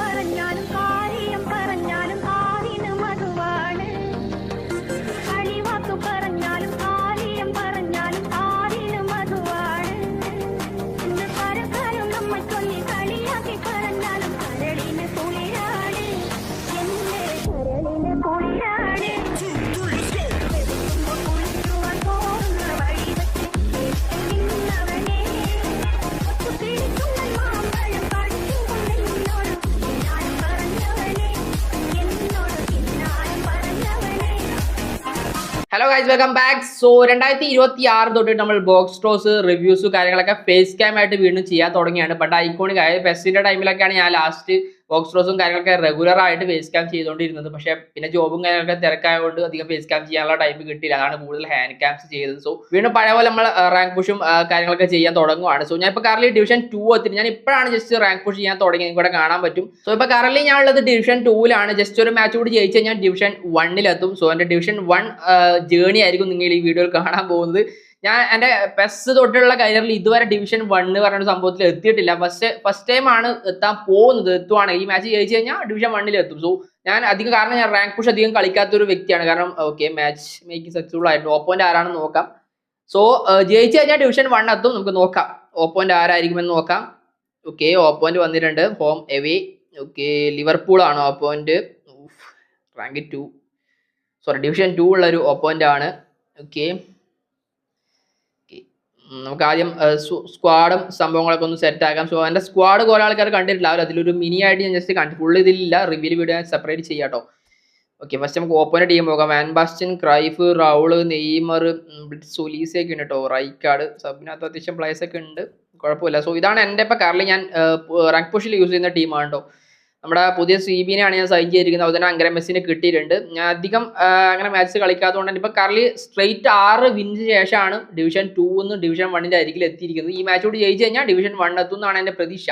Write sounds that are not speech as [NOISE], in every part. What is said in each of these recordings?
പറഞ്ഞാലും hello guys welcome back so രണ്ടായിരത്തി ഇരുപത്തി ആറ് തൊട്ട് നമ്മൾ ബോക്സ് ടോസ് റിവ്യൂസ് കാര്യങ്ങളൊക്കെ ഫേസ് ക്യാം ആയിട്ട് വീണ്ടും ചെയ്യാൻ തുടങ്ങിയാണ്. ബട്ട് ഐക്കോണിക് അതായത് ഫെസ്റ്റിന്റെ ടൈമിലൊക്കെയാണ് ഞാൻ ലാസ്റ്റ് ബോക്സ് റോസും കാര്യങ്ങളൊക്കെ റെഗുലർ ആയിട്ട് ഫേസ് ക്യാം ചെയ്തുകൊണ്ടിരുന്നത്. പക്ഷേ പിന്നെ ജോബും കാര്യങ്ങളൊക്കെ തിരക്കായതുകൊണ്ട് അധികം ഫേസ് ക്യാം ചെയ്യാനുള്ള ടൈം കിട്ടിയില്ല. അതാണ് കൂടുതൽ ഹാൻഡ് ക്യാംസ് ചെയ്തത്. സോ വീണ്ടും പഴയ പോലെ നമ്മൾ റാങ്ക് പുഷും കാര്യങ്ങളൊക്കെ ചെയ്യാൻ തുടങ്ങുവാണ്. സോ ഞാൻ ഇപ്പോൾ കറലി ഡിവിഷൻ ടു എത്തി ഞാൻ ഇപ്പോഴാണ് ജസ്റ്റ് റാങ്ക് പുഷ് ചെയ്യാൻ തുടങ്ങി കൂടെ കാണാൻ പറ്റും. സോ ഇപ്പോൾ കറലി ഞാൻ ഉള്ളത് ഡിവിഷൻ ടൂവിലാണ് ജസ്റ്റ് ഒരു മാച്ച് കൂടി ജയിച്ച് ഞാൻ ഡിവിഷൻ വണ്ണിലെത്തും സോ എന്റെ ഡിവിഷൻ വൺ ജേണി ആയിരിക്കും നിങ്ങൾ ഈ വീഡിയോയിൽ കാണാൻ പോകുന്നത്. ഞാൻ എന്റെ പെസ് തൊട്ടുള്ള കരിയറിൽ ഇതുവരെ ഡിവിഷൻ വൺ എന്ന് പറഞ്ഞ സംഭവത്തിൽ എത്തിയിട്ടില്ല. ഫസ്റ്റ് ഫസ്റ്റ് ടൈം ആണ് എത്താൻ പോകുന്നത് എത്തുവാണെങ്കിൽ ഈ മാച്ച് ജയിച്ചു കഴിഞ്ഞാൽ ഡിവിഷൻ വണ്ണിൽ എത്തും. സോ ഞാൻ അധികം കാരണം ഞാൻ റാങ്ക് പുഷ് അധികം കളിക്കാത്ത ഒരു വ്യക്തിയാണ്. കാരണം ഓക്കെ മാച്ച് മേക്കിംഗ് സക്സസ്ഫുൾ ആയിട്ട് ഓപ്പോയിന്റ് ആരാണെന്ന് നോക്കാം. സോ ജയിച്ചു കഴിഞ്ഞാൽ ഡിവിഷൻ വൺ എത്തും. നമുക്ക് നോക്കാം. ഓപ്പോയിന്റ് ആരായിരിക്കുമെന്ന് നോക്കാം. ഓക്കെ ഓപ്പോയിന്റ് വന്നിട്ടുണ്ട്. ഹോം എവേ ഓക്കെ ലിവർപൂൾ ആണ് opponent rank two sorry division two ഉള്ള ഒരു ഓപ്പോയിന്റ് ആണ്. ഓക്കെ നമുക്ക് ആദ്യം സ്ക്വാഡും സംഭവങ്ങളൊക്കെ ഒന്ന് സെറ്റ് ആക്കാം. സോ എന്റെ സ്ക്വാഡ് കുറെ ആൾക്കാർ കണ്ടിട്ടില്ല. അവർ അതിലൊരു മിനി ആയിട്ട് ഞാൻ ജസ്റ്റ് കണ്ടു ഫുൾ ഇതിലില്ല. റിവ്യൂ വീഡിയോ ഞാൻ സെപ്പറേറ്റ് ചെയ്യാട്ടോ ഓക്കെ ഫസ്റ്റ് നമുക്ക് ഓപ്പൺ ടീം നോക്കാം Van Basten Cruyff Raul Neymar സൊലീസ ഒക്കെ ഉണ്ട് കേട്ടോ റൈക്കാർഡ് സബിനകത്ത് അത്യാവശ്യം പ്ലേസ് ഒക്കെ ഉണ്ട്. കുഴപ്പമില്ല. സോ ഇതാണ് എന്റെ ഇപ്പോൾ കറലി ഞാൻ റാങ്ക് പുഷിൽ യൂസ് ചെയ്യുന്ന ടീമാണ് കേട്ടോ നമ്മുടെ പുതിയ സ്വീബിനെയാണ് ഞാൻ സൈൻ ചെയ്തിരിക്കുന്നത്. അതുപോലെ തന്നെ അങ്കര മെസ്സിന് കിട്ടിയിട്ടുണ്ട്. ഞാൻ അധികം അങ്ങനെ മാച്ച് കളിക്കാത്തതുകൊണ്ട് ഇപ്പോൾ കറലി സ്ട്രെയിറ്റ് ആറ് വിന്നിന് ശേഷമാണ് ഡിവിഷൻ ടു നിന്ന് ഡിവിഷൻ വണ്ണിന്റെ അരികിൽ എത്തിയിരിക്കുന്നത്. ഈ മാച്ച് കൂടി ജയിച്ചു കഴിഞ്ഞാൽ ഡിവിഷൻ വൺ എത്തും എന്നാണ് എന്റെ പ്രതീക്ഷ.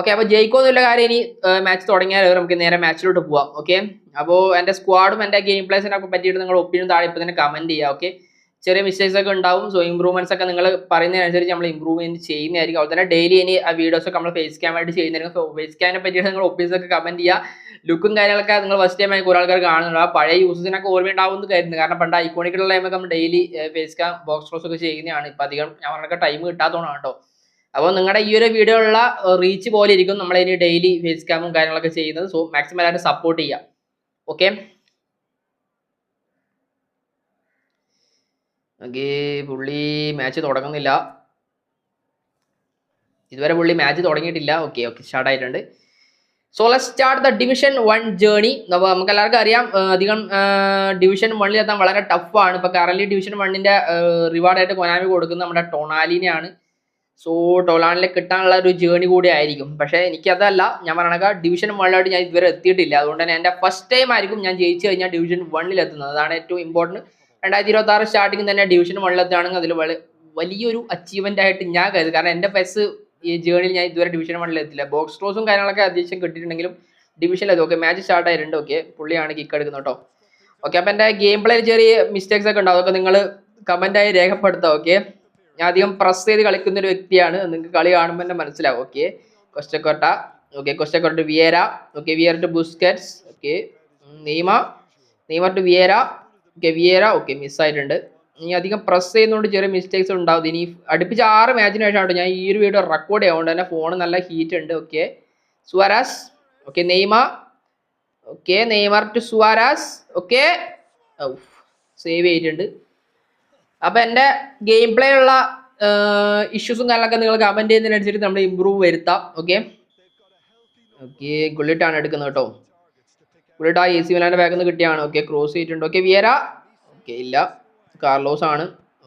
ഓക്കെ അപ്പോൾ ജയിക്കുമെന്നുള്ള കാര്യം ഇനി മാച്ച് തുടങ്ങിയാൽ നമുക്ക് നേരെ മാച്ചിലോട്ട് പോവാം. ഓക്കെ അപ്പോൾ എന്റെ സ്ക്വാഡും എന്റെ ഗെയിം പ്ലേസിനെ ഒക്കെ പറ്റിയിട്ട് നിങ്ങൾ ഒപ്പീനിയൻ താഴെ ഇപ്പോൾ തന്നെ കമന്റ് ചെയ്യുക ഓക്കെ ചെറിയ മിസ്റ്റേക്സ് ഒക്കെ ഉണ്ടാവും. സോ ഇമ്പ്രൂവ്മെന്റ്സ് ഒക്കെ നിങ്ങൾ പറയുന്നതിനനുസരിച്ച് നമ്മൾ ഇമ്പ്രൂവ്മെന്റ് ചെയ്യുന്നതായിരിക്കും. അതുപോലെ തന്നെ ഡെയിലി ഇനി ആ വീഡിയോസ് ഒക്കെ നമ്മൾ ഫേസ് ക്യാമായിട്ട് ചെയ്യുന്നതായിരിക്കും. സോ ഫേസ് ക്യാമിനെ പറ്റിയിട്ട് നിങ്ങൾ ഒപ്പീനിയൻസ് ഒക്കെ കമന്റ് ചെയ്യുക ലുക്കും കാര്യങ്ങളൊക്കെ നിങ്ങൾ ഫസ്റ്റ് ടൈം ആയി കുറേ ആൾക്കാർ കാണുന്നുണ്ട്. ആ പഴയ യൂസസിനൊക്കെ ഓർമ്മയുണ്ടാവുമെന്ന് കരുതുന്നു. കാരണം പണ്ട് ഐക്കോണിക്കുള്ള ടൈമൊക്കെ നമ്മൾ daily face cam box draws ഒക്കെ ചെയ്യുന്നതാണ്. ഇപ്പം അധികം പറഞ്ഞൊക്കെ ടൈം കിട്ടാത്തതുകൊണ്ടാണ് കേട്ടോ. അപ്പോൾ നിങ്ങളുടെ ഈ ഒരു വീഡിയോ ഉള്ള റീച്ച് പോലെ ഇരിക്കും നമ്മൾ ഇനി ഡെയിലി ഫേസ് ക്യാമും കാര്യങ്ങളൊക്കെ ചെയ്യുന്നത്. സോ മാക്സിമം എല്ലാവരും സപ്പോർട്ട് ചെയ്യാം. ഓക്കെ ഓക്കെ പുള്ളി മാച്ച് തുടങ്ങുന്നില്ല. ഇതുവരെ പുള്ളി മാച്ച് തുടങ്ങിയിട്ടില്ല. ഓക്കെ ഓക്കെ സ്റ്റാർട്ട് ആയിട്ടുണ്ട്. So let start the division one journey അപ്പോൾ നമുക്ക് എല്ലാവർക്കും അറിയാം അധികം ഡിവിഷൻ വണ്ണിൽ എത്താൻ വളരെ ടഫാണ് ഇപ്പോൾ കറൻലി ഡിവിഷൻ വണ്ണിന്റെ റിവാർഡായിട്ട് കൊനാമി കൊടുക്കുന്നത് നമ്മുടെ ടൊണാലിനെയാണ്. സോ ടൊണാലിനെ കിട്ടാനുള്ള ഒരു ജേണി കൂടി ആയിരിക്കും. പക്ഷേ എനിക്കതല്ല ഞാൻ പറയണക്കാ ഡിവിഷൻ വണ്ണിലായിട്ട് ഞാൻ ഇതുവരെ എത്തിയിട്ടില്ല. അതുകൊണ്ട് തന്നെ എന്റെ ഫസ്റ്റ് ടൈം ആയിരിക്കും ഞാൻ ജയിച്ചു കഴിഞ്ഞാൽ ഡിവിഷൻ വണ്ണിൽ എത്തുന്നത് അതാണ് ഏറ്റവും ഇമ്പോർട്ടന്റ് രണ്ടായിരത്തി ഇരുപത്തി ആറ് സ്റ്റാർട്ടിങ് തന്നെ ഡിവിഷൻ വണ്ണിലെത്തുകയാണെങ്കിൽ അതിൽ വലിയൊരു അച്ചീവ്മെന്റ് ആയിട്ട് ഞാൻ കരുതും. കാരണം എന്റെ പെസ് ഈ ജേണിയിൽ ഞാൻ ഇതുവരെ ഡിവിഷൻ വണ്ണിലെത്തില്ല ബോക്സ് സ്ട്രോസും കാര്യങ്ങളൊക്കെ അത്യാവശ്യം കിട്ടിയിട്ടുണ്ടെങ്കിലും ഡിവിഷൻ ഡിവിഷനിലെത്തും ഓക്കെ മാച്ച് സ്റ്റാർട്ട് ആയിട്ടുണ്ട്. ഓക്കെ പുള്ളിയാണ് കിക്ക് എടുക്കുന്നത് കേട്ടോ. ഓക്കെ അപ്പം എന്റെ ഗെയിം പ്ലേ ചെറിയ മിസ്റ്റേക്സ് ഒക്കെ ഉണ്ടാവും. അതൊക്കെ നിങ്ങൾ കമന്റായി രേഖപ്പെടുത്താം. ഓക്കെ ഞാൻ അധികം പ്രസ് ചെയ്ത് കളിക്കുന്ന ഒരു വ്യക്തിയാണ്. നിങ്ങൾക്ക് കളി കാണുമ്പോൾ തന്നെ മനസ്സിലാവും. Okay Costacurta okay Costacurta Vieira. Okay Vieira to Busquets. Okay Neymar. Neymar to Vieira. Okay Vieira okay മിസ്സായിട്ടുണ്ട്. ഇനി അധികം പ്രസ് ചെയ്യുന്നതുകൊണ്ട് ചെറിയ മിസ്റ്റേക്സ് ഉണ്ടാവും. ഇനി അടുപ്പിച്ച് ആറ് മാച്ചിന് ശേഷമാണ് ഞാൻ ഈ ഒരു വീഡിയോ റെക്കോർഡ് ചെയ്യാറുണ്ട് തന്നെ ഫോൺ നല്ല ഹീറ്റ് ഉണ്ട്. Okay. Suarez. Okay Neymar okay Neymar to Suarez. Okay. Save ചെയ്തിട്ടുണ്ട്. അപ്പം എന്റെ ഗെയിം പ്ലേ ഉള്ള ഇഷ്യൂസും കാര്യങ്ങളൊക്കെ നിങ്ങൾ കമന്റ് ചെയ്യുന്നതിനനുസരിച്ച് നമ്മൾ ഇമ്പ്രൂവ് വരുത്താം. ഓക്കെ. ഓക്കെ ഗുള്ളിട്ടാണ് എടുക്കുന്നത് കേട്ടോ. ഗുള്ളിട്ട് ആ എ സി മിലാന്റെ ബാഗിൽ നിന്ന് കിട്ടിയാണ്. ഓക്കെ ക്രോസ് ചെയ്തിട്ടുണ്ട്. ഓക്കെ വിയര ഓക്കെ ഇല്ല. കാർലോസ് ആണ്.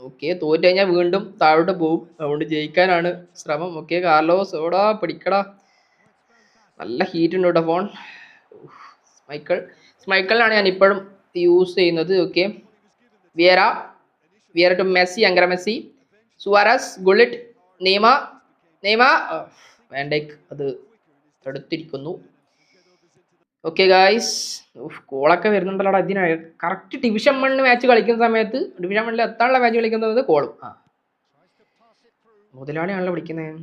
ഓക്കെ തോറ്റ് കഴിഞ്ഞാൽ വീണ്ടും താഴോട്ട് പോകും അതുകൊണ്ട് ജയിക്കാനാണ് ശ്രമം. ഓക്കെ കാർലോസ് എവിടാ? പിടിക്കടാ. നല്ല ഹീറ്റ് ഉണ്ട് കേട്ടോ ഫോൺ സ്മൈക്കിൾ സ്മൈക്കിളിനാണ് ഞാൻ ഇപ്പോഴും യൂസ് ചെയ്യുന്നത്. Okay Vieira Vieira to Messi അങ്കര Messi Suarez Gullit Neymar Neymar വേണ്ടേക്ക് അത് തടുത്തിരിക്കുന്നു. ഓക്കെ ഗായ്സ് കോളൊക്കെ വരുന്നുണ്ടല്ലോടാ ഇതിന്. കറക്റ്റ് ഡിവിഷൻ മണ്ണ് മാച്ച് കളിക്കുന്ന സമയത്ത് ഡിവിഷൻ മണ്ണിൽ എത്താനുള്ള മാച്ച് കളിക്കുന്നത് കോളും ആ. മുതലാളിയാണല്ലോ വിളിക്കുന്നത്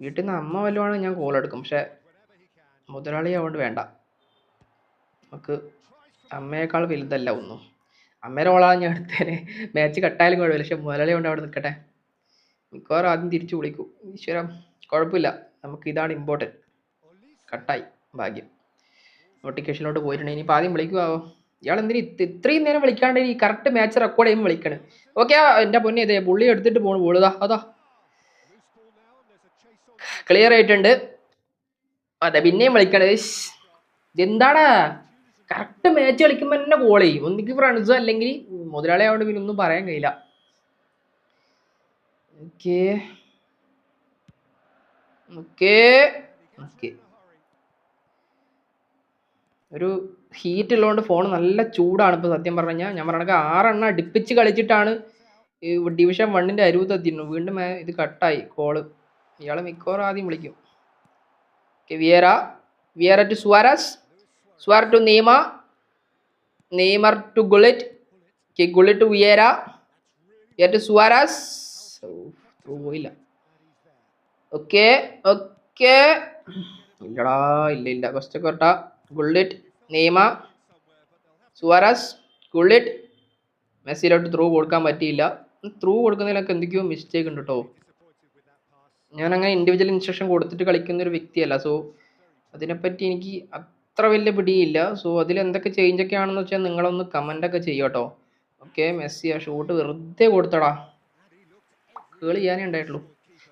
വീട്ടിൽ നിന്ന് അമ്മ വല്ലതുമാണ് ഞാൻ കോൾ എടുക്കും. പക്ഷെ മുതലാളി ആവുകൊണ്ട് വേണ്ട. നമുക്ക് അമ്മയേക്കാൾ വലുതല്ല ഒന്നും. അമ്മയുടെ ഓളാണ് ഞാൻ എടുത്തേനെ. മാച്ച് കട്ടായാലും കുഴപ്പമില്ല. പക്ഷെ മുതലാളി കൊണ്ട് അവിടെ നിൽക്കട്ടെ. മിക്കവാറും ആദ്യം തിരിച്ചു വിളിക്കും. ഈശ്വരം കുഴപ്പമില്ല. നമുക്ക് ഇതാണ് ഇമ്പോർട്ടന്റ് കട്ടായി. ഭാഗ്യം. നോട്ടിഫിക്കേഷനിലോട്ട് പോയിട്ടുണ്ട്. ഇനിയിപ്പോൾ ആദ്യം വിളിക്കുവാവോ ഇയാൾ എന്തിനു ഇത്രയും നേരം വിളിക്കാണ്ട് ഈ കറക്റ്റ് മാച്ച് റെക്കോർഡ് ചെയ്യുമ്പോൾ വിളിക്കണ്. ഓക്കെ എന്റെ പൊന്നെ ഇതേ പുള്ളി എടുത്തിട്ട് പോണു. പോളുതാ അതാ. ക്ലിയർ ആയിട്ടുണ്ട്. അതെ പിന്നെയും വിളിക്കണേ. ഇഷ്. ഇതെന്താടാ? കറക്റ്റ് മാച്ച് കളിക്കുമ്പോൾ തന്നെ കോൾ ചെയ്യും. ഒന്നിക്ക് ഫ്രണ്ട്സോ അല്ലെങ്കിൽ മുതലാളി ആയതുകൊണ്ട് പിന്നെ ഒന്നും പറയാൻ കഴിയില്ല. ഓക്കേ ഓക്കേ ഓക്കേ ഒരു ഹീറ്റ് ഉള്ളതുകൊണ്ട് ഫോൺ നല്ല ചൂടാണ് ഇപ്പോൾ സത്യം പറഞ്ഞു കഴിഞ്ഞാൽ ഞാൻ പറഞ്ഞ ആറെണ്ണം അടുപ്പിച്ച് കളിച്ചിട്ടാണ് ഈ ഡിവിഷൻ വണ്ണിന്റെ അരുവത്ത് എത്തിയിരുന്നു വീണ്ടും ഇത് കട്ടായി കോൾ ഇയാളെ മിക്കവാറും ആദ്യം വിളിക്കും. Vieira Vieira to Suarez Suarez to Neymar Neymar to Gullit Gullit to Vieira Vieira to Suarez പോയില്ല. ഓക്കെ ഓക്കെ ഇല്ലടാ ഇല്ല ഇല്ല. ഫസ്റ്റ് കൊട്ട ഗുള്ളിറ്റ് നെയ്മ സുവാരസ് ഗുള്ളിറ്റ് മെസ്സിയിലോട്ട് ത്രൂ കൊടുക്കാൻ പറ്റിയില്ല. ത്രൂ കൊടുക്കുന്നതിലൊക്കെ എന്തൊക്കെയോ മിസ്റ്റേക്ക് ഉണ്ട് കേട്ടോ ഞാൻ ഇൻഡിവിജ്വൽ ഇൻസ്ട്രക്ഷൻ കൊടുത്തിട്ട് കളിക്കുന്ന ഒരു വ്യക്തിയല്ല. സോ അതിനെപ്പറ്റി എനിക്ക് അത്ര വലിയ പിടിയില്ല. സോ അതിൽ എന്തൊക്കെ ചേഞ്ച് ഒക്കെ ആണെന്ന് വെച്ചാൽ നിങ്ങളൊന്ന് കമന്റ് ഒക്കെ ചെയ്യുക കേട്ടോ ഓക്കെ മെസ്സി ആ ഷൂട്ട് വെറുതെ കൊടുത്തടാ. കേൾ ചെയ്യാനേ ഉണ്ടായിട്ടുള്ളൂ.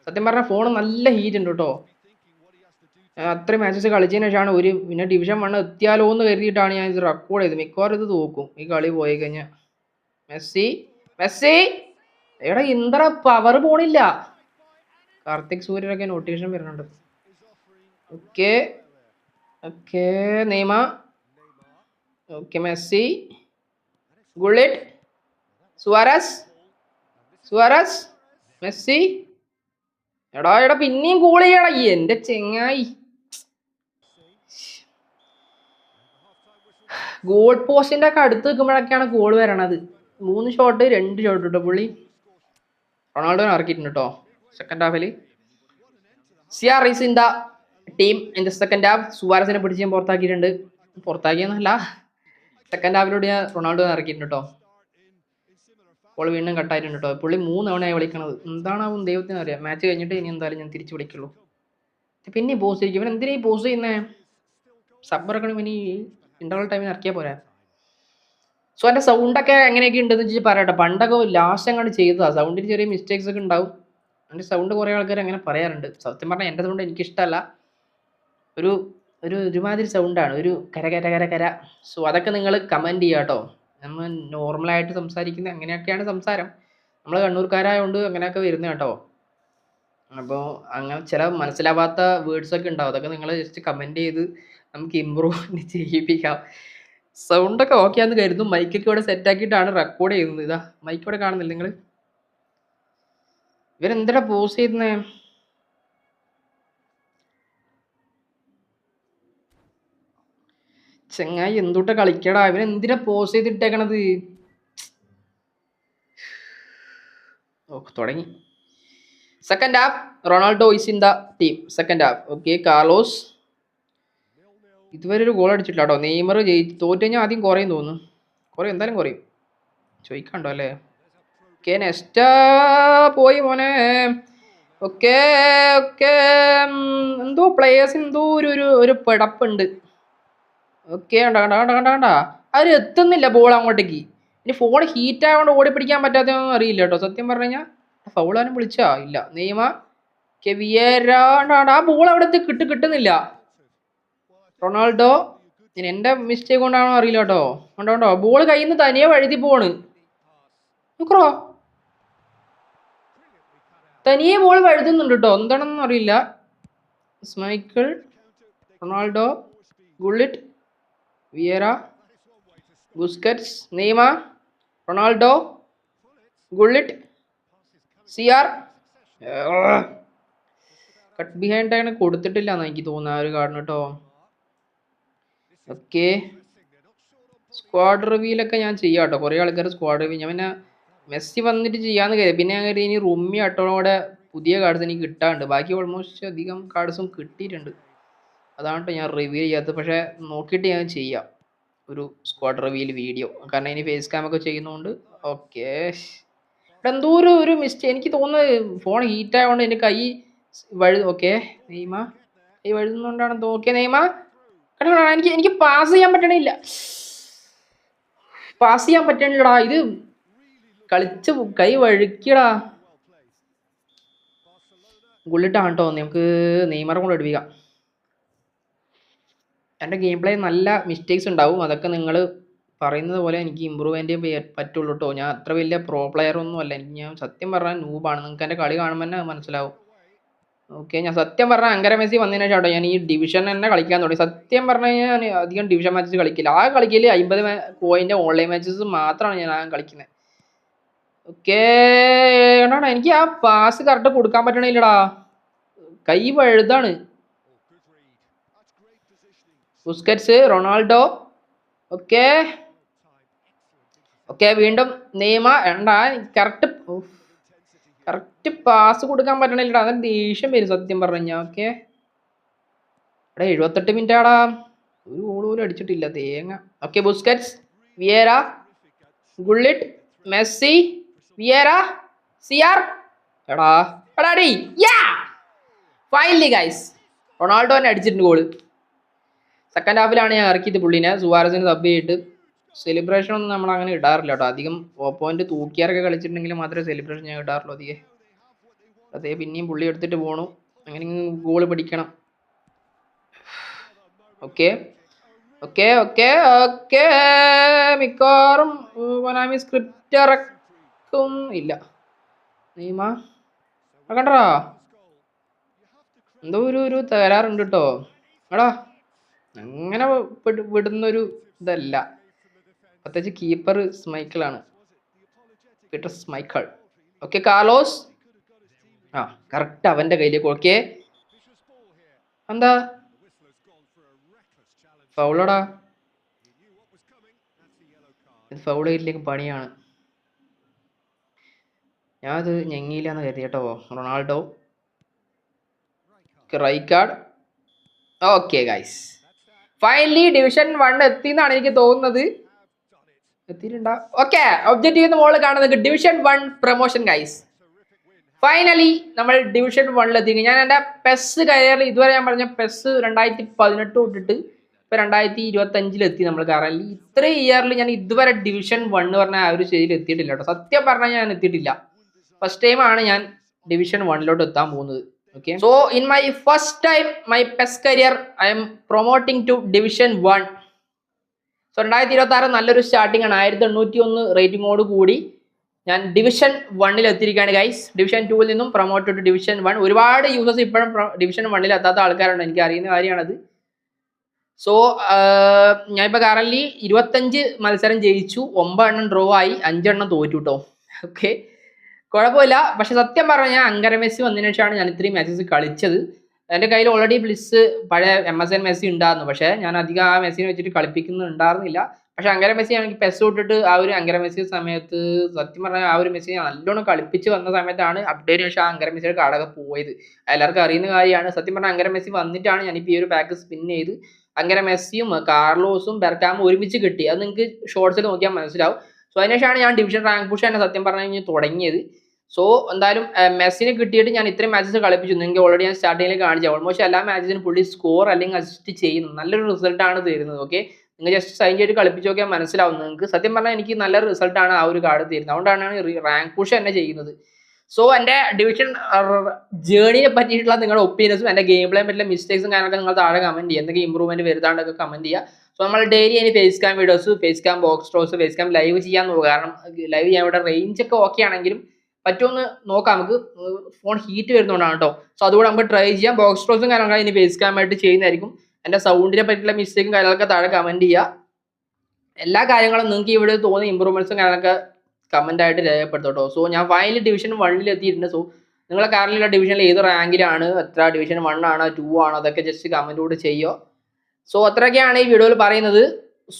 സത്യം പറഞ്ഞാൽ ഫോൺ നല്ല ഹീറ്റ് ഉണ്ട് കേട്ടോ അത്രയും മാച്ചസ് കളിച്ചതിന് ശേഷമാണ് ഒരു പിന്നെ ഡിവിഷൻ വൺ എത്തിയാലോ എന്ന് കരുതിയിട്ടാണ് ഞാൻ ഇത് റെക്കോർഡ് ചെയ്തത്. മിക്കവാറും ഇത് തോക്കും. ഈ കളി പോയി കഴിഞ്ഞാൽ മെസ്സി മെസ്സി! എടാ ഇന്ദ്ര പവർ പോണില്ല. കാർത്തിക് സൂര്യനൊക്കെ നോട്ടിഫിക്കേഷൻ വരുന്നുണ്ട്. Okay okay Neymar okay Messi. Gullit Suarez. Suarez. Messi. എടാ എടാ പിന്നെയും ഗോൾ ചെയ്യടാ. എന്റെ ചെങ്ങായി. ഗോൾ പോസ്റ്റിന്റെ ഒക്കെ അടുത്ത് നിൽക്കുമ്പോഴൊക്കെയാണ് ഗോൾ വരണത്. മൂന്ന് ഷോട്ട് രണ്ട് ഷോട്ട് കേട്ടോ പുള്ളി? റൊണാൾഡോനെ ഇറക്കിയിട്ടുണ്ട് കേട്ടോ സെക്കൻഡ് ഹാഫിൽ സിയാർ റീസ് in the team in the second half സുവാരസിനെ പിടിച്ച് ഞാൻ പുറത്താക്കിയിട്ടുണ്ട്. പുറത്താക്കിയെന്നല്ല. സെക്കൻഡ് ഹാഫിലൂടെ ഞാൻ റൊണാൾഡോനെ ഇറക്കിയിട്ടുണ്ട് കേട്ടോ അപ്പോൾ വീണ്ടും കട്ടായിട്ടുണ്ട് കേട്ടോ പുള്ളി മൂന്ന് തവണയായി വിളിക്കണത്. എന്താണാവും ദൈവത്തിന് അറിയാം. മാച്ച് കഴിഞ്ഞിട്ട് ഇനി എന്തായാലും ഞാൻ തിരിച്ചു വിളിക്കുള്ളൂ. പിന്നെ പോസ്റ്റ് ചെയ്യും ഇവൻ എന്തിനാ ഈ പോസ്റ്റ് ചെയ്യുന്നേ? സബ്ബറക്കണം ഇനി ഇന്റർവൽ ടൈമിൽ ഇറക്കിയാൽ പോരാ. സോ എന്റെ സൗണ്ടൊക്കെ എങ്ങനെയൊക്കെ ഉണ്ടെന്ന് വെച്ചാൽ പറയട്ടെ. പണ്ടൊക്കെ ലാസ്റ്റ് അങ്ങോട്ട് ചെയ്തതാണ് സൗണ്ടിന് ചെറിയ മിസ്റ്റേക്സ് ഒക്കെ ഉണ്ടാവും. എന്റെ സൗണ്ട് കുറേ ആൾക്കാർ അങ്ങനെ പറയാറുണ്ട്. സത്യം പറഞ്ഞാൽ എന്റെ സൗണ്ട് എനിക്കിഷ്ടമല്ല ഒരു ഒരു ഒരുമാതിരി സൗണ്ടാണ് ഒരു കര കര കര കര. സോ അതൊക്കെ നിങ്ങൾ കമന്റ് ചെയ്യുക കേട്ടോ നമ്മൾ നോർമലായിട്ട് സംസാരിക്കുന്ന അങ്ങനെയൊക്കെയാണ് സംസാരം. നമ്മൾ കണ്ണൂർക്കാരായതുകൊണ്ട് അങ്ങനെയൊക്കെ വരുന്നത് കേട്ടോ അപ്പോൾ അങ്ങനെ ചില മനസ്സിലാവാത്ത വേർഡ്സ് ഒക്കെ ഉണ്ടാവും. അതൊക്കെ നിങ്ങൾ ജസ്റ്റ് കമന്റ് ചെയ്ത് നമുക്ക് ഇമ്പ്രൂവ്മെന്റ് [LAUGHS] ചെയ്യിപ്പിക്കാം. സൗണ്ടൊക്കെ ഓക്കെ ആണെന്ന് കരുതും മൈക്കൊക്കെ ഇവിടെ സെറ്റ് ആക്കിയിട്ടാണ് റെക്കോർഡ് ചെയ്യുന്നത്. ഇതാ മൈക്ക് ഇവിടെ കാണുന്നില്ല നിങ്ങൾ ഇവരെന്താ പോസ് ചെയ്യുന്നേ? ചെങ്ങായി എന്തുട്ട കളിക്കടാ? ഇവൻ എന്തിനാ പോസ് ചെയ്തിട്ടേക്കണത്? ഓ തുടങ്ങി. Second half Ronaldo is in the team second half okay Carlos ഇതുവരെ ഒരു ഗോൾ അടിച്ചിട്ടില്ല നെയ്മർ ജയി തോറ്റു ആദ്യം കുറയും തോന്നുന്നു. കുറയും എന്തായാലും കുറയും. ചോദിക്കണ്ടോ അല്ലേ? ഓക്കെ നെസ്റ്റ പോയി മോനെ. Okay okay. എന്തോ പ്ലേയേഴ്സിന് എന്തോ ഒരു ഒരു ഒരു പിടപ്പുണ്ട്. ഓക്കെ കണ്ട കണ്ട കണ്ട കണ്ട കണ്ട. അവർ എത്തുന്നില്ല ബോൾ അങ്ങോട്ടേക്ക്. ഇനി ഫോൺ ഹീറ്റ് ആയതുകൊണ്ട് ഓടി പിടിക്കാൻ പറ്റാത്തതൊന്നും അറിയില്ല കേട്ടോ സത്യം പറഞ്ഞു കഴിഞ്ഞാൽ ഫൗളാനും വിളിച്ചാ ഇല്ല. നെയ്മ കെവിയരാണ്ടാണ്ട് ആ ബോൾ അവിടെ കിട്ടു കിട്ടുന്നില്ല. റൊണാൾഡോ ഇനി എന്റെ മിസ്റ്റേക്ക് കൊണ്ടാണോ അറിയില്ല കേട്ടോ. കണ്ടോ കണ്ടോ? ബോൾ കയ്യിൽ നിന്ന് തനിയെ വഴുതി പോണ് നോക്കറോ? തനിയെ ബോൾ വഴുതുന്നുണ്ട് കേട്ടോ. എന്താണെന്നൊന്നും അറിയില്ല. Schmeichel Ronaldo Gullit Vieira Busquets Neymar Ronaldo Gullit Siyar. Cut behind അങ്ങനെ കൊടുത്തിട്ടില്ല എന്ന് എനിക്ക് തോന്നുന്ന ആ ഒരു കാർഡിന് കേട്ടോ. ഓക്കെ. സ്ക്വാഡ് റിവ്യൂലൊക്കെ ഞാൻ ചെയ്യാം കേട്ടോ കുറേ ആൾക്കാർ സ്ക്വാഡ് റിവ്യൂ ഞാൻ പിന്നെ മെസ്സി വന്നിട്ട് ചെയ്യാന്ന് കരുതി. പിന്നെ ഞാൻ കരുതി ഇനി റുമ്മി അട്ടോടെ പുതിയ കാർഡ്സ് എനിക്ക് കിട്ടാനുണ്ട് ബാക്കി ഓൾമോസ്റ്റ് അധികം കാർഡ്സും കിട്ടിയിട്ടുണ്ട്. അതാണ് ട്ടോ ഞാൻ റിവ്യൂ ചെയ്യാത്തത്. പക്ഷേ നോക്കിയിട്ട് ഞാൻ ചെയ്യാം. ഒരു സ്ക്വാഡ് റിവ്യൂൽ വീഡിയോ കാരണം ഇനി ഫേസ് ക്യാമൊക്കെ ചെയ്യുന്നതുകൊണ്ട് ഓക്കെ. ഇവിടെ എന്തോ ഒരു ഒരു മിസ്റ്റേക്ക് എനിക്ക് തോന്നുന്നത് ഫോൺ ഹീറ്റ് ആയതുകൊണ്ട് എന്റെ കൈ വഴു ഓക്കെ നെയ്മ. കൈ വഴുതുന്നതുകൊണ്ടാണ് ഓക്കെ നെയ്മ. എനിക്ക് എനിക്ക് പാസ് ചെയ്യാൻ പറ്റണില്ല. പാസ് ചെയ്യാൻ പറ്റണില്ലടാ. ഇത് കളിച്ച് കൈ വഴുക്കിടാ ഗുള്ളിട്ടാണ് കേട്ടോ നമുക്ക് നെയ്മർ കൊണ്ട് എടുപ്പിക്കാം. എന്റെ ഗെയിം പ്ലേ നല്ല മിസ്റ്റേക്സ് ഉണ്ടാവും. അതൊക്കെ നിങ്ങൾ പറയുന്നത് പോലെ എനിക്ക് ഇമ്പ്രൂവ്മെന്റ് പറ്റുള്ളൂ കേട്ടോ ഞാൻ അത്ര വലിയ പ്രോ പ്ലെയർ ഒന്നും അല്ല. ഞാൻ സത്യം പറഞ്ഞാൽ നൂബാണ് നിങ്ങൾക്ക് എന്റെ കളി കാണുമ്പോൾ തന്നെ മനസ്സിലാവും. ഓക്കെ ഞാൻ സത്യം പറഞ്ഞാൽ അങ്കര മെസ്സി വന്നതിന് ശേഷം ഞാൻ ഈ ഡിവിഷൻ തന്നെ കളിക്കാൻ തുടങ്ങി. സത്യം പറഞ്ഞു കഴിഞ്ഞാൽ ഞാൻ അധികം ഡിവിഷൻ മാച്ചസ് കളിക്കില്ല. ആ കളിക്കൽ അമ്പത് പോയിന്റ് ഓൺലൈൻ മാച്ചസ് മാത്രമാണ് ഞാൻ ആ കളിക്കുന്നത് ഓക്കേ എടാ എനിക്ക് ആ പാസ് കറക്റ്റ് കൊടുക്കാൻ പറ്റണില്ലടാ. കൈ വഴുതാണ്. Busquets Ronaldo. ഓക്കെ ഓക്കെ വീണ്ടും നെയ്മ വേണ്ട കറക്റ്റ് കറക്റ്റ് പാസ് കൊടുക്കാൻ പറ്റണില്ലടാ. അങ്ങനെ ദേഷ്യം വരും സത്യം പറഞ്ഞു ഓക്കെ. എടാ എഴുപത്തെട്ട് മിനിറ്റ് ആടാ. ഒരു ഗോൾ പോലും അടിച്ചിട്ടില്ല. തേങ്ങ. Okay Busquets Vieira Gullit Messi Vieira Siyar. എടാ എടാ ഡി യാ! ഫൈനലി ഗൈസ് റൊണാൾഡോ തന്നെ അടിച്ചിട്ടുണ്ട് ഗോൾ സെക്കൻഡ് ഹാഫിലാണ് ഞാൻ ഇറക്കിയത് പുള്ളിനെ. സുവാരസിന് സബ് ചെയ്തിട്ട്. സെലിബ്രേഷൻ ഒന്നും നമ്മൾ അങ്ങനെ ഇടാറില്ല കേട്ടോ. അധികം ഓപ്പോയിന്റ് തൂക്കിയാറൊക്കെ കളിച്ചിട്ടുണ്ടെങ്കിൽ മാത്രമേ സെലിബ്രേഷൻ ഞാൻ ഇടാറുള്ളൂ അധികം. അതേ പിന്നെയും പുള്ളി എടുത്തിട്ട് പോണു. അങ്ങനെ ഗോൾ പിടിക്കണം. ഓക്കെ ഓക്കെ ഓക്കെ ഓക്കെ മിക്കവാറും സ്ക്രിപ്റ്റ് ഇറക്കും. ഇല്ല. കണ്ടടാ. എന്തോ ഒരു ഒരു തകരാറുണ്ട് കേട്ടോ. എടാ അങ്ങനെ വിട് വിടുന്നൊരു ഇതല്ല. പ്രത്യേകിച്ച് കീപ്പർ സ്മൈക്കിളാണ് പീറ്റർ സ്മൈക്കിൾ ഓക്കെ കാർലോസ് ആ കറക്റ്റ് അവന്റെ കയ്യിലേക്ക് ഓക്കെ എന്താ? ഫൗളടാ ഫൗൾ പണിയാണ്. ഞാനത് ഞെങ്ങിയില്ലാന്ന് കരുതി കേട്ടോ. Ronaldo. Rijkaard okay guys finally division one എത്തി എന്നാണ് എനിക്ക് തോന്നുന്നത്. ഓക്കെ ഒബ്ജക്റ്റീവ് മോൾ കാണുന്നത് division one promotion guys finally നമ്മൾ ഡിവിഷൻ വണ്ണിലെത്തി ഞാൻ എന്റെ പെസ് കയറി ഇതുവരെ ഞാൻ പറഞ്ഞ പെസ് രണ്ടായിരത്തി പതിനെട്ട് തൊട്ടിട്ട് ഇപ്പൊ രണ്ടായിരത്തി ഇരുപത്തി അഞ്ചിൽ എത്തി നമ്മൾ കറന്റ് ഇത്രയും ഇയറിൽ ഞാൻ ഇതുവരെ ഡിവിഷൻ വൺ പറഞ്ഞ ആ ഒരു സ്റ്റേജിൽ എത്തിയിട്ടില്ല കേട്ടോ. സത്യം പറഞ്ഞാൽ ഞാൻ എത്തിയിട്ടില്ല. ഫസ്റ്റ് ടൈം ആണ് ഞാൻ ഡിവിഷൻ വണ്ണിലോട്ട് എത്താൻ പോകുന്നത്. Okay so in my first time my PES career I'm promoting to division one so രണ്ടായിരത്തി ഇരുപത്തി ആറ് നല്ലൊരു സ്റ്റാർട്ടിംഗ് ആണ്. ആയിരത്തി എണ്ണൂറ്റി ഒന്ന് റേറ്റിംഗോട് കൂടി ഞാൻ ഡിവിഷൻ വണ്ണിൽ എത്തിയിരിക്കുകയാണ് ഗൈസ് ഡിവിഷൻ ടൂവിൽ നിന്നും പ്രൊമോട്ട് ടു ഡിവിഷൻ വൺ ഒരുപാട് യൂസേഴ്സ് ഇപ്പോഴും ഡിവിഷൻ വണ്ണിൽ എത്താത്ത ആൾക്കാരുണ്ട് എനിക്ക് അറിയുന്ന കാര്യമാണത്. സോ ഞാനിപ്പോൾ കറൻലി ഇരുപത്തഞ്ച് മത്സരം ജയിച്ചു. ഒമ്പതെണ്ണം ഡ്രോ ആയി. അഞ്ചെണ്ണം തോറ്റു കേട്ടോ ഓക്കെ കുഴപ്പമില്ല. പക്ഷെ സത്യം പറഞ്ഞാൽ അങ്കര മെസ്സി വന്നതിന് ശേഷമാണ് ഞാൻ ഇത്രയും മാച്ചസ് കളിച്ചത്. എന്റെ കയ്യിൽ ഓൾറെഡി ബ്ലിസ് പഴയ എം എസ് എൻ മെസ്സി ഉണ്ടായിരുന്നു. പക്ഷേ ഞാൻ അധികം ആ മെസ്സിനെ വെച്ചിട്ട് കളിപ്പിക്കുന്നുണ്ടായിരുന്നില്ല. പക്ഷെ അങ്കര മെസ്സി എനിക്ക് പെസ് തൊട്ടിട്ട് ആ ഒരു അങ്കര മെസ്സി സമയത്ത് സത്യം പറഞ്ഞാൽ ആ ഒരു മെസ്സി നല്ലോണം കളിപ്പിച്ച് വന്ന സമയത്താണ് അപ്ഡേറ്റ് ശേഷം ആ അങ്കര മെസ്സിയുടെ കാടൊക്കെ പോയത്. എല്ലാവർക്കും അറിയുന്ന കാര്യമാണ്. സത്യം പറഞ്ഞാൽ അങ്കര മെസ്സി വന്നിട്ടാണ് ഞാനിപ്പോൾ ഈ ഒരു പാക്ക് സ്പിൻ ചെയ്ത് അങ്ങനെ മെസ്സിയും കാർലോസും ബെർക്കാമും ഒരുമിച്ച് കിട്ടി. അത് നിങ്ങൾക്ക് ഷോർട്സിൽ നോക്കിയാൽ മനസ്സിലാവും. സോ അതിനുശേഷമാണ് ഞാൻ ഡിവിഷൻ റാങ്ക് പുഷ് തന്നെ സത്യം പറഞ്ഞു കഴിഞ്ഞാൽ തുടങ്ങിയത്. സോ എന്തായാലും മെസ്സിനെ കിട്ടിയിട്ട് ഞാൻ ഇത്രയും മാച്ചസ് കളിപ്പിച്ചു. നിങ്ങൾക്ക് ഓൾറെഡി ഞാൻ സ്റ്റാർട്ടിങ്ങിൽ കാണിച്ചു. ഓൾമോസ്റ്റ് എല്ലാ മാച്ചസിനും പുള്ളി സ്കോർ അല്ലെങ്കിൽ അസിസ്റ്റ് ചെയ്യുന്നു. നല്ലൊരു റിസൾട്ടാണ് തരുന്നത് ഓക്കെ നിങ്ങൾ ജസ്റ്റ് സൈൻ ചെയ്ത് കളിപ്പിച്ച് നോക്കിയാൽ മനസ്സിലാവും നിങ്ങൾക്ക്. സത്യം പറഞ്ഞാൽ എനിക്ക് നല്ല റിസൾട്ടാണ് ആ ഒരു കാർഡ് തരുന്നത്. അതുകൊണ്ടാണ് റാങ്ക് പുഷ് തന്നെ ചെയ്യുന്നത്. സോ എന്റെ ഡിവിഷൻ ജേണിയെ പറ്റിയിട്ടുള്ള നിങ്ങളുടെ ഒപ്പീനിയൻസും എന്റെ ഗെയിം പ്ലേ പറ്റിയുള്ള മിസ്റ്റേക്സും കാര്യങ്ങളൊക്കെ നിങ്ങൾ താഴെ കമന്റ് ചെയ്യുക. എന്തെങ്കിലും ഇമ്പ്രൂവ്മെന്റ് വരുത്താണ്ടൊക്കെ കമന്റ് ചെയ്യുക. സോ നമ്മൾ ഡെയിലി അതിന് face cam videos face cam box draws face cam live ചെയ്യാൻ നോക്കുക. കാരണം ലൈവ് ചെയ്യാൻ ഇവിടെ റേഞ്ച് ഒക്കെ ഓക്കെ ആണെങ്കിലും പറ്റുമെന്ന് നോക്കാം. നമുക്ക് ഫോൺ ഹീറ്റ് വരുന്നതുകൊണ്ടാണ് കേട്ടോ സോ അതുകൂടെ നമുക്ക് ട്രൈ ചെയ്യാം. ബോക്സ് ക്ലോസും കാര്യങ്ങളൊക്കെ ഇനി ഫേസ് ക്യാം ആയിട്ട് ചെയ്യുന്നതായിരിക്കും. എന്റെ സൗണ്ടിനെ പറ്റിയുള്ള മിസ്റ്റേക്കും കാര്യങ്ങളൊക്കെ താഴെ കമന്റ് ചെയ്യുക എല്ലാ കാര്യങ്ങളും നിങ്ങൾക്ക് ഇവിടെ തോന്നിയ ഇമ്പ്രൂവ്മെന്റ്സും കാര്യങ്ങളൊക്കെ കമന്റായിട്ട് രേഖപ്പെടുത്തും കേട്ടോ സോ ഞാൻ ഫൈനൽ ഡിവിഷൻ വണ്ണിൽ എത്തിയിട്ടുണ്ട്. സോ നിങ്ങളെ കാറിലുള്ള ഡിവിഷനിൽ ഏത് റാങ്കിലാണ് എത്ര ഡിവിഷൻ വൺ ആണോ ടു ആണോ? അതൊക്കെ ജസ്റ്റ് കമന്റ് കൂടെ സോ അത്രയൊക്കെയാണ് ഈ വീഡിയോയിൽ പറയുന്നത്.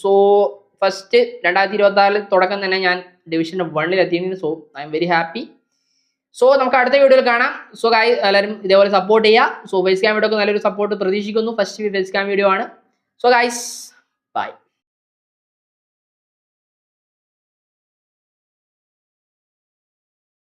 സോ ഫസ്റ്റ് രണ്ടായിരത്തി ഇരുപത്തി തുടക്കം തന്നെ ഞാൻ ഡിവിഷൻ വണ്ണിൽ എത്തിയിട്ടുണ്ട്. So I'm very happy so നമുക്ക് അടുത്ത വീഡിയോയിൽ കാണാം. സോ ഗായ് എല്ലാവരും ഇതേപോലെ സപ്പോർട്ട് ചെയ്യുക. സോ ഫേസ് ക്യാം വീഡിയോ നല്ലൊരു സപ്പോർട്ട് പ്രതീക്ഷിക്കുന്നു. ഫസ്റ്റ് ഫേസ് ക്യാം വീഡിയോ ആണ്. So guys bye